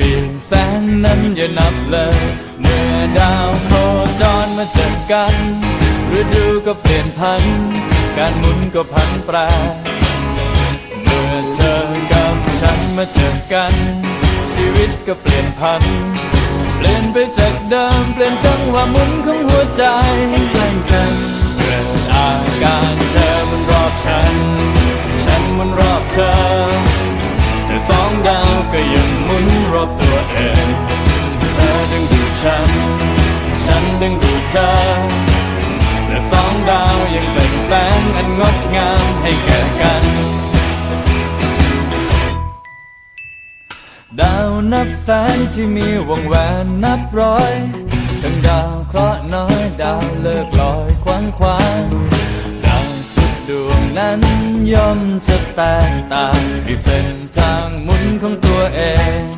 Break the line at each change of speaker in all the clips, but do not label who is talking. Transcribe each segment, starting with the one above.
กี่ปีแสนนั้นอย่านับเลย เมื่อดาวโคจรมาเจอกันฤดูก็เปลี่ยนพัน การหมุนก็พันแปรเมื่อเธอกับฉันมาเจอกัน ชีวิตก็เปลี่ยนพัน เปลี่ยนไปจากเดิมเปลี่ยนจังหวะหมุนของหัวใจให้ใกล้กันเกิดอาการเธอมันรอบฉัน ฉันมันรอบเธอ สองดาวก็ยังหมุนรอบตัวเองเธอดึงดูดฉัน ฉันดึงดูดเธอแต่สองดาวยังเป็นแสงอันงดงามให้แก่กัน ดาวนับแสนที่มีวงแหวนนับร้อย ทั้งดาวเคราะห์น้อยดาวเลิกลอยควันควานดาวทุกดวง นั้นย่อมจะแตกต่างด้วยเส้นทางหมุนของตัวเอง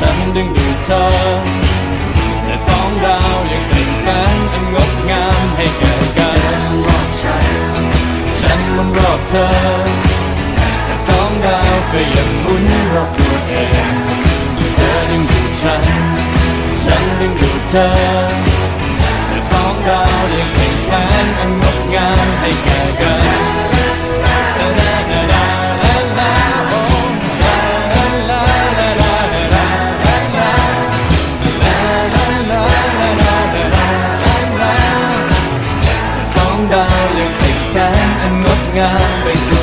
ฉันดึงดูดเธอ และสองดาวยังเป็นแสงอันงดงามให้แก่กัน ฉันมันรอบเธอและสองดาวก็ยังหมุนรอบตัวเองเธอดึงดูดฉัน ฉันดึงดูดเธอและสองดาวยังเป็นแสงอันงดงามให้แก่กัน งานไป